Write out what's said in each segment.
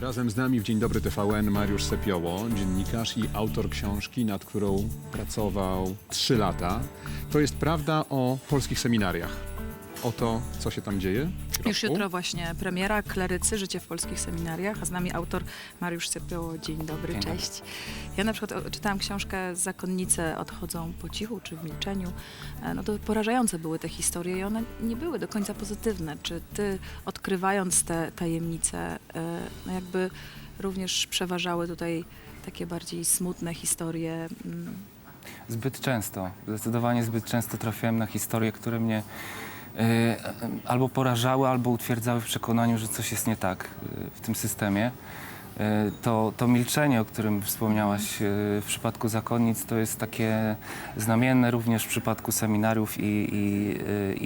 Razem z nami w Dzień Dobry TVN Mariusz Sepioło, dziennikarz i autor książki, nad którą pracował 3 lata. To jest prawda o polskich seminariach. O to, co się tam dzieje. w Już jutro właśnie premiera Klerycy, życie w polskich seminariach, a z nami autor Mariusz Sepioło. Dzień dobry, Dzień dobry. cześć. Ja na przykład czytałam książkę Zakonnice odchodzą po cichu czy w milczeniu. E, No to porażające były te historie i one nie były do końca pozytywne. Czy ty odkrywając te tajemnice, e, no jakby również przeważały tutaj takie bardziej smutne historie? mm, Zbyt często, zdecydowanie zbyt często trafiałem na historie, które mnie albo porażały, albo utwierdzały w przekonaniu, że coś jest nie tak y, w tym systemie. Y, to, to milczenie, o którym wspomniałaś w przypadku zakonnic, to jest takie znamienne również w przypadku seminariów i, i,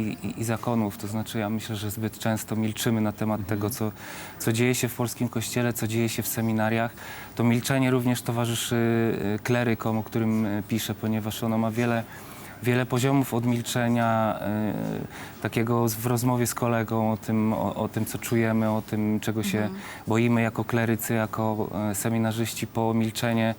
i, i, zakonów. To znaczy ja myślę, że zbyt często milczymy na temat tego, co, co dzieje się w polskim kościele, co dzieje się w seminariach. To milczenie również towarzyszy klerykom, o którym piszę, ponieważ ono ma wiele, wiele poziomów od milczenia, y, takiego z- w rozmowie z kolegą o tym, o, o tym, co czujemy, o tym, czego się boimy jako klerycy, jako e, seminarzyści, po milczenie,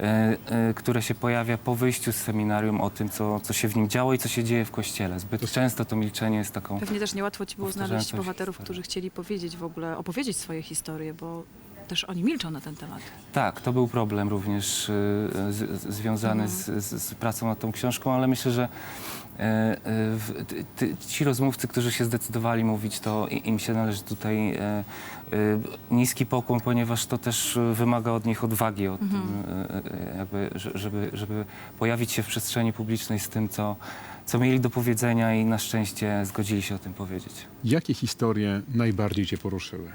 e, e, które się pojawia po wyjściu z seminarium o tym, co, co się w nim działo i co się dzieje w kościele. Zbyt często to milczenie jest taką... Pewnie też niełatwo ci było Powtarzającą znaleźć się bohaterów, historię. którzy chcieli powiedzieć w ogóle, opowiedzieć swoje historie, bo też oni milczą na ten temat. Tak, to był problem również y, z, z, związany Mhm. z, z, z pracą nad tą książką, ale myślę, że e, w, ty, ty, ci rozmówcy, którzy się zdecydowali mówić, to i- im się należy tutaj e, e, niski pokłon, ponieważ to też wymaga od nich odwagi, od Mhm. tym, e, jakby, że- żeby, żeby pojawić się w przestrzeni publicznej z tym, co, co mieli do powiedzenia i na szczęście zgodzili się o tym powiedzieć. Jakie historie najbardziej cię poruszyły?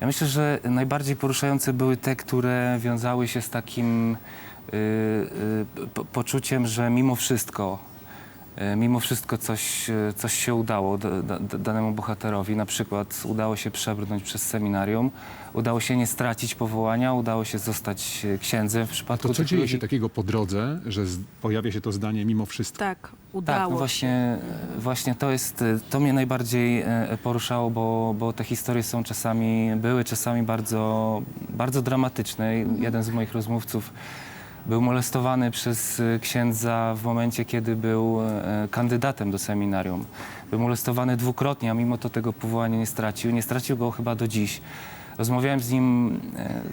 Ja myślę, że najbardziej poruszające były te, które wiązały się z takim y, y, po- poczuciem, że mimo wszystko, y, mimo wszystko coś, y, coś się udało da, da, danemu bohaterowi. Na przykład udało się przebrnąć przez seminarium, udało się nie stracić powołania, udało się zostać y, księdzem w przypadku To co tych dzieje ludzi. się takiego po drodze, że z, pojawia się to zdanie mimo wszystko? Tak, udało Tak, no się. właśnie, właśnie to jest, e, to mnie najbardziej e, poruszało, bo, bo te historie są czasami, były czasami bardzo, bardzo dramatyczne. I Jeden z moich rozmówców był molestowany przez e, księdza w momencie, kiedy był e, kandydatem do seminarium. Był molestowany dwukrotnie, a mimo to tego powołania nie stracił. Nie stracił go chyba do dziś. Rozmawiałem z nim,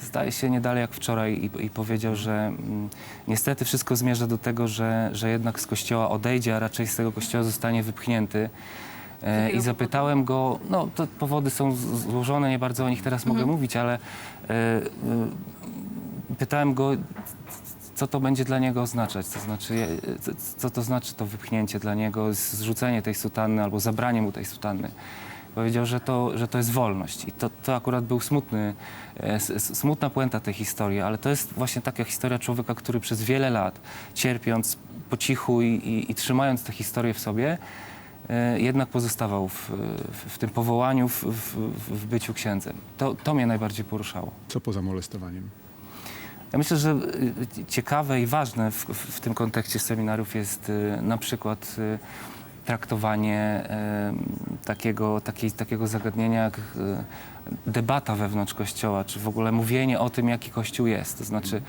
zdaje się, nie dalej jak wczoraj i, i powiedział, że mm, niestety wszystko zmierza do tego, że, że jednak z kościoła odejdzie, a raczej z tego kościoła zostanie wypchnięty. I zapytałem go, no to powody są złożone, nie bardzo o nich teraz mogę mówić, ale e, e, pytałem go, co to będzie dla niego oznaczać, to znaczy, e, co- to znaczy to wypchnięcie dla niego, zrzucenie tej sutanny albo zabranie mu tej sutanny. Powiedział, że to, że to jest wolność. I to, to akurat był smutny, e, smutna puenta tej historii, ale to jest właśnie taka historia człowieka, który przez wiele lat, cierpiąc po cichu i, i, i trzymając tę historię w sobie, e, jednak pozostawał w, w, w tym powołaniu, w, w, w byciu księdzem. To, to mnie najbardziej poruszało. Co poza molestowaniem? Ja myślę, że y, ciekawe i ważne w, w, tym kontekście seminariów jest y, na przykład y, traktowanie takiego, takiej, takiego zagadnienia jak y, debata wewnątrz Kościoła, czy w ogóle mówienie o tym, jaki Kościół jest. To znaczy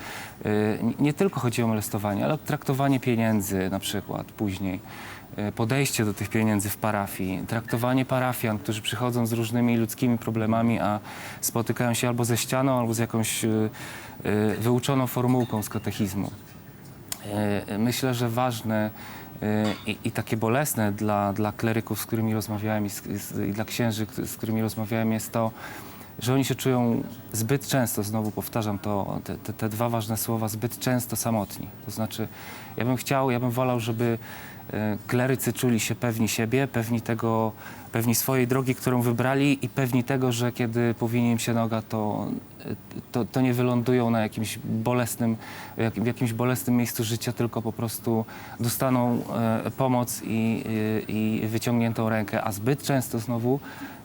y, nie- tylko chodzi o molestowanie, ale o traktowanie pieniędzy na przykład później. y, Podejście do tych pieniędzy w parafii, traktowanie parafian, którzy przychodzą z różnymi ludzkimi problemami, a spotykają się albo ze ścianą, albo z jakąś wyuczoną formułką z katechizmu. Y, Myślę, że ważne y, i, i takie bolesne dla, dla kleryków, z którymi rozmawiałem i, z, i dla księży, z którymi rozmawiałem, jest to, że oni się czują zbyt często, znowu powtarzam to, te, te, te dwa ważne słowa, zbyt często samotni. To znaczy, ja bym chciał, ja bym wolał, żeby e, klerycy czuli się pewni siebie, pewni tego, pewni swojej drogi, którą wybrali i pewni tego, że kiedy powinie im się noga, to, e, to, to nie wylądują na jakimś bolesnym, w jakimś bolesnym miejscu życia, tylko po prostu dostaną e, pomoc i, i wyciągniętą rękę, a zbyt często znowu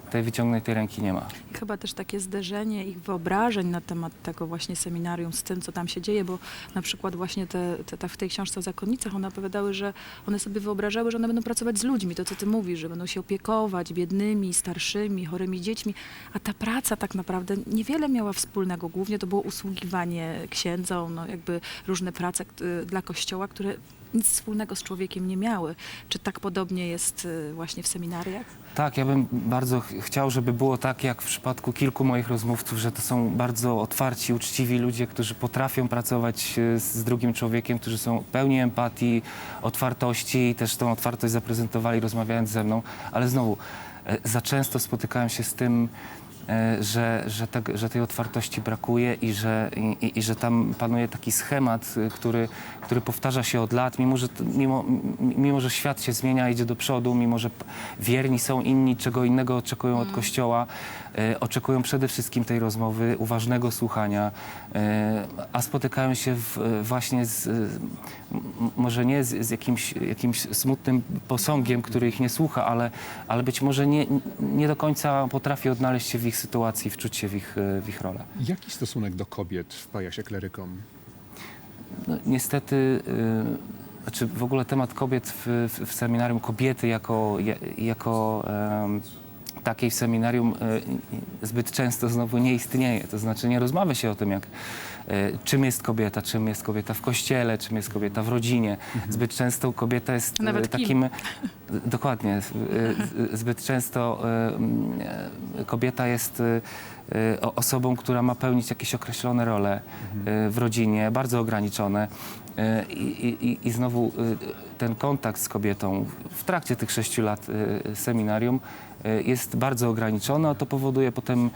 tej wyciągniętej ręki nie ma. Chyba też takie zderzenie ich wyobrażeń na temat tego właśnie seminarium z tym, co tam się dzieje, bo na przykład właśnie te, te, te w tej książce o zakonnicach one opowiadały, że one sobie wyobrażały, że one będą pracować z ludźmi, to co ty mówisz, że będą się opiekować biednymi, starszymi, chorymi dziećmi, a ta praca tak naprawdę niewiele miała wspólnego. Głównie to było usługiwanie księdzom, no jakby różne prace y, dla kościoła, które nic wspólnego z człowiekiem nie miały. Czy tak podobnie jest y, właśnie w seminariach? Tak, ja bym bardzo ch- chciał, żeby było tak, jak w przypadku kilku moich rozmówców, że to są bardzo otwarci, uczciwi ludzie, którzy potrafią pracować e, z drugim człowiekiem, którzy są pełni empatii, otwartości i też tą otwartość zaprezentowali rozmawiając ze mną, ale znowu e, za często spotykałem się z tym, e, że, że, te, że tej otwartości brakuje i że, i, i- i że tam panuje taki schemat, e, który, który powtarza się od lat, mimo że, t- mimo, mimo że świat się zmienia, idzie do przodu, mimo że p- wierni są inni, czego innego oczekują od Kościoła, e, oczekują przede wszystkim tej rozmowy, uważnego słuchania, e, a spotykają się w, e, właśnie z, e, może nie z, z jakimś, jakimś smutnym posągiem, który ich nie słucha, ale, ale być może nie, nie do końca potrafi odnaleźć się w ich sytuacji, wczuć się w ich, e, w ich rolę. Jaki stosunek do kobiet wpaja się klerykom? No, niestety, y, znaczy w ogóle temat kobiet w, w, w seminarium, kobiety jako, ja- jako takiej w seminarium y, zbyt często znowu nie istnieje. To znaczy nie rozmawia się o tym, jak, y, czym jest kobieta, czym jest kobieta w kościele, czym jest kobieta w rodzinie. Zbyt często kobieta jest y, Nawet kim. takim... Dokładnie. y, y, Zbyt często kobieta jest osobą, która ma pełnić jakieś określone role y, w rodzinie, bardzo ograniczone. I, i, I znowu ten kontakt z kobietą w trakcie tych sześciu lat y, seminarium y, jest bardzo ograniczony, a to powoduje potem y,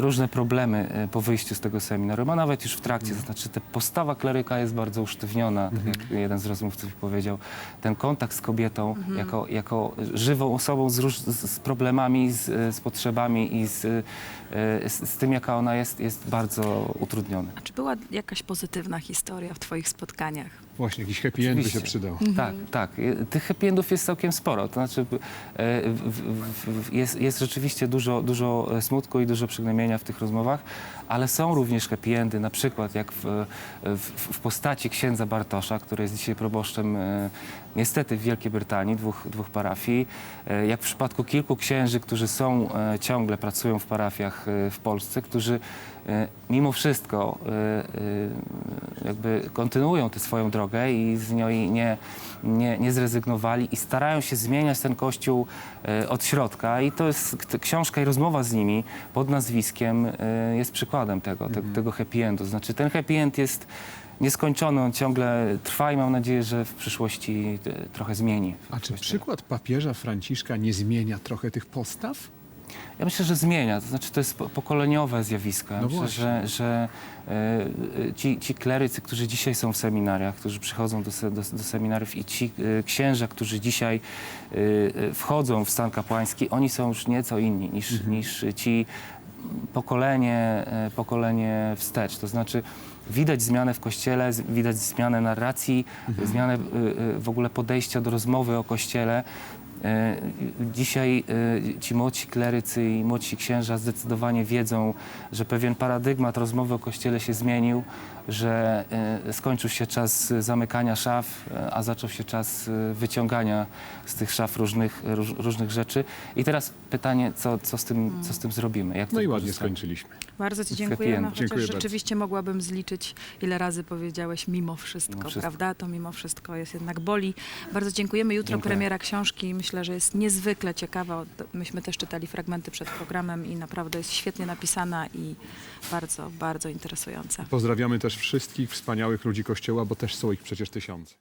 różne problemy po wyjściu z tego seminarium, a nawet już w trakcie. To znaczy, ta postawa kleryka jest bardzo usztywniona, tak jak jeden z rozmówców powiedział. Ten kontakt z kobietą jako, jako żywą osobą z, róż, z, problemami, z, z potrzebami i z, z, z tym, jaka ona jest, jest bardzo utrudniony. A czy była jakaś pozytywna historia w Twoich spotkaniach? Właśnie, jakiś happy end by się Oczywiście. przydał. Tak, tak. Y, Tych happy endów jest całkiem sporo. To znaczy, y, w, w, w, jest, jest rzeczywiście dużo, dużo e, smutku i dużo przygnębienia w tych rozmowach, ale są również happy endy, na przykład jak w, w, w postaci księdza Bartosza, który jest dzisiaj proboszczem e, niestety w Wielkiej Brytanii, dwóch, dwóch parafii, e, jak w przypadku kilku księży, którzy są, e, ciągle pracują w parafiach e, w Polsce, którzy mimo wszystko e, e, jakby kontynuują tę swoją drogę i z niej nie, nie, nie zrezygnowali i starają się zmieniać ten kościół e, od środka i to jest książka i rozmowa z nimi pod nazwiskiem e, jest przykładem tego, te, tego happy endu. Znaczy ten happy end jest nieskończony, on ciągle trwa i mam nadzieję, że w przyszłości e, trochę zmieni. A czy przykład papieża Franciszka nie zmienia trochę tych postaw? Ja myślę, że zmienia. To znaczy, to jest po- pokoleniowe zjawisko. Ja No myślę, właśnie. że, że e, ci, ci klerycy, którzy dzisiaj są w seminariach, którzy przychodzą do, se, do, do seminariów i ci e, księża, którzy dzisiaj e, e, wchodzą w stan kapłański, oni są już nieco inni niż, Mhm. niż ci pokolenie, e, pokolenie wstecz. To znaczy widać zmianę w kościele, z- widać zmianę narracji, Mhm. zmianę e, e, w ogóle podejścia do rozmowy o kościele. E, Dzisiaj e, ci młodsi klerycy i młodsi księża zdecydowanie wiedzą, że pewien paradygmat rozmowy o Kościele się zmienił, że e, skończył się czas zamykania szaf, a zaczął się czas wyciągania z tych szaf różnych, róż, różnych rzeczy. I teraz pytanie, co, co, z, tym, co z tym zrobimy? Jak to No i ładnie skończyliśmy. Bardzo Ci dziękujemy, chociaż Dziękuję bardzo. rzeczywiście mogłabym zliczyć, ile razy powiedziałeś mimo wszystko, Mimo wszystko. prawda? To mimo wszystko jest jednak boli. Bardzo dziękujemy. Jutro Dziękuję. premiera książki. Myślę, że jest niezwykle ciekawa. Myśmy też czytali fragmenty przed programem i naprawdę jest świetnie napisana i bardzo, bardzo interesująca. Pozdrawiamy też wszystkich wspaniałych ludzi Kościoła, bo też są ich przecież tysiące.